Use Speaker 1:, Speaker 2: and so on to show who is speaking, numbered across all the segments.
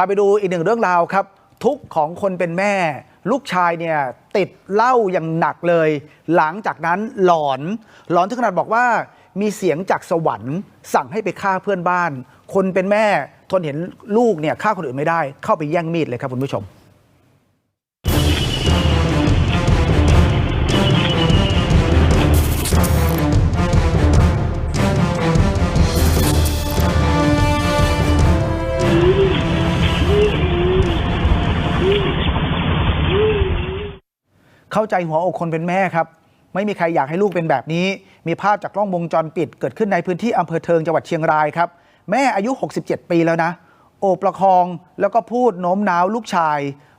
Speaker 1: พาไปดูอีกหนึ่งเรื่องราวครับ ทุกของคนเป็นแม่ ลูกชายเนี่ยติดเหล้าอย่างหนักเลย หลังจากนั้นหลอน หลอนถึงขนาดบอกว่า มีเสียงจากสวรรค์ สั่งให้ไปฆ่าเพื่อนบ้าน คนเป็นแม่ทนเห็นลูกเนี่ยฆ่าคนอื่นไม่ได้เข้าไปแย่งมีดเลยครับคุณผู้ชม เข้าใจหัวอกคนเป็นแม่ครับ ไม่มีใครอยากให้ลูกเป็นแบบนี้ มีภาพจากกล้องวงจรปิด เกิดขึ้นในพื้นที่อำเภอเทิงจังหวัดเชียงรายครับ แม่อายุ 67 ปีแล้วนะ โอบประคองแล้วก็พูดโน้มน้าวลูกชาย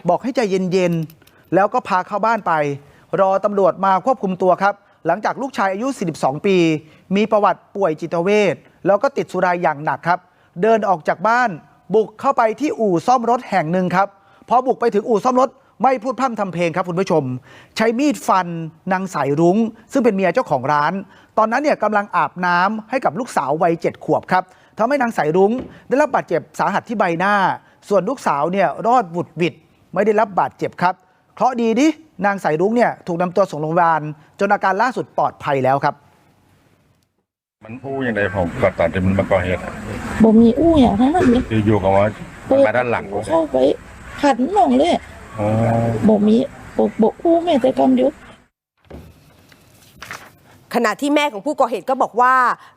Speaker 1: บอกให้ใจเย็นๆแล้วก็พาเข้าบ้านไป รอตำรวจมาควบคุมตัวครับ หลังจากลูกชายอายุ 42 ปี มีประวัติป่วยจิตเวชแล้วก็ติดสุราอย่างหนักครับ เดินออกจากบ้านบุกเข้าไปที่อู่ซ่อมรถแห่งหนึ่งครับพอบุกไปถึงอู่ซ่อมรถ ไม่พูดพร่ำทำเพลงครับคุณผู้ชม ใช้มีดฟันนางสายรุง้ง ซึ่งเป็นเมียเจ้าของร้าน ตอนนั้นเนี่ยกำลังอาบน้ำให้กับลูกสาววัยเจ็ดขวบครับทำให้นางสายรุง้ง ได้รับบาดเจ็บสาหัสที่ใบหน้า ส่วนลูกสาวเนี่ยรอดหวุดหวิดไม่ได้รับบาดเจ็บครับเคราะห์ดีดินางสายรุ้งเนี่ยถูกนำตัวส่งโรงพยาบาลจนอาการล่าสุดปลอดภัยแล้วครับ
Speaker 2: มันอู้ยังไงผมก็ตอนที่มันมาก่อเหตุอะ
Speaker 3: บ่มีอู้อย่างนั้นเลย
Speaker 2: อยู่ๆก็ว่ามันมาด้านหลังกู
Speaker 3: เข้าไปขันน้องเลย
Speaker 2: อ๋อ
Speaker 3: บ่มีบ่บ่อู้แม่แต่กำเดียว
Speaker 4: ขณะที่แม่ของผู้ก่อเหตุก็บอกว่า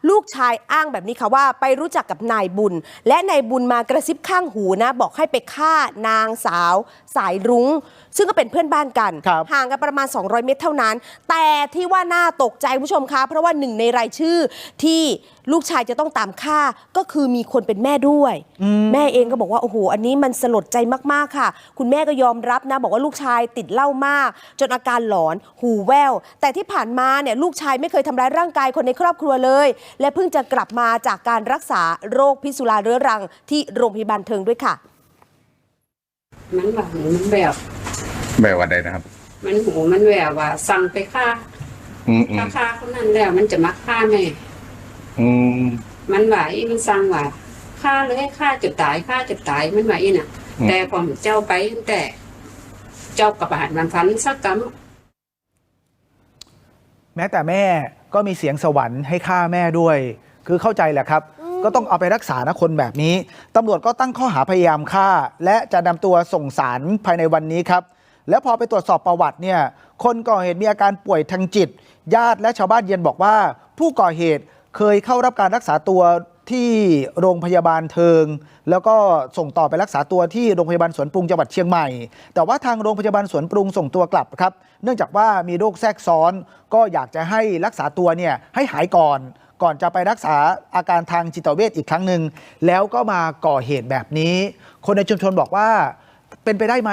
Speaker 4: ลูกชายอ้างแบบนี้ค่ะว่าไปรู้จักกับนายบุญ และนายบุญมากระซิบข้างหูนะ บอกให้ไปฆ่านางสาว สายรุง้ง ซึ่งก็เป็นเพื่อนบ้านกัน
Speaker 1: ครับ
Speaker 4: ห่างกันประมาณ 200 เมตรเท่านั้น แต่ที่ว่าน่าตกใจคุณผู้ชมคะเพราะว่าหนึ่งในรายชื่อที่ลูกชายจะต้องตามฆ่าก็คือมีคนเป็นแม่ด้วย แม่เองก็บอกว่าโอ้โหอันนี้มันสลดใจมากๆค่ะ คุณแม่ก็ยอมรับนะ บอกว่าลูกชายติดเหล้ามาก จนอาการหลอนหูแว่วแต่ที่ผ่านมาเนี่ยลูกชายไม่เคยทำร้ายร่างกายคนในครอบครัวเลย และเพิ่งจะกลับมาจากการรักษาโรคพิษสุราเรื้อรังที่โรงพยาบาลเทิงด้วยค่ะ
Speaker 5: มันแบบมันแบบ
Speaker 2: แบบว่าใดนะครับ
Speaker 5: มันหูมันแบบว่าสั่งไปฆ่า
Speaker 2: อืมอื
Speaker 5: ถ้ามฆ่าคนนั้นแล้วมันจะมาฆ่าแม่
Speaker 2: อืม
Speaker 5: มันว่าอีมันสั่งว่าฆ่าเลยฆ่าจะตายฆ่าจะตายมันว่าอีน่ะ
Speaker 2: อืม
Speaker 5: แต่พอเจ้าไปตั้งแต่ เจ้ากับอาหารมันฟันสักกำ
Speaker 1: แม้แต่แม่ก็มีเสียงสวรรค์ให้ฆ่าแม่ด้วย คือเข้าใจแหละครับ ก็ต้องเอาไปรักษานะคนแบบนี้ตำรวจก็ตั้งข้อหาพยายามฆ่า และจะนำตัวส่งสารภายในวันนี้ครับ แล้วพอไปตรวจสอบประวัติเนี่ย คนก่อเหตุมีอาการป่วยทางจิต ญาติและชาวบ้านเย็นบอกว่า ผู้ก่อเหตุ เคยเข้ารับการรักษาตัวที่โรงพยาบาลเทิง แล้วก็ส่งต่อไปรักษาตัวที่โรงพยาบาลสวนปรุงจังหวัดเชียงใหม่ แต่ว่าทางโรงพยาบาลสวนปรุงส่งตัวกลับครับ เนื่องจากว่ามีโรคแทรกซ้อน ก็อยากจะให้รักษาตัวเนี่ยให้หายก่อน ก่อนจะไปรักษาอาการทางจิตเวชอีกครั้งหนึ่งแล้วก็มาก่อเหตุแบบนี้ คนในชุมชนบอกว่าเป็นไปได้ไหม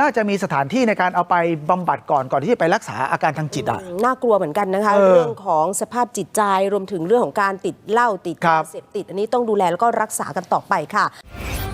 Speaker 1: น่าจะมีสถานที่ในการเอาไปบำบัดก่อนก่อนที่จะไปรักษาอาการทางจิตอะ
Speaker 4: น่ากลัวเหมือนกันนะคะ
Speaker 1: เออ
Speaker 4: เรื่องของสภาพจิตใจรวมถึงเรื่องของการติดเหล้าติด
Speaker 1: ครับ
Speaker 4: ยาเสพติด อันนี้ต้องดูแลแล้วก็รักษากันต่อไปค่ะ
Speaker 6: ช่อง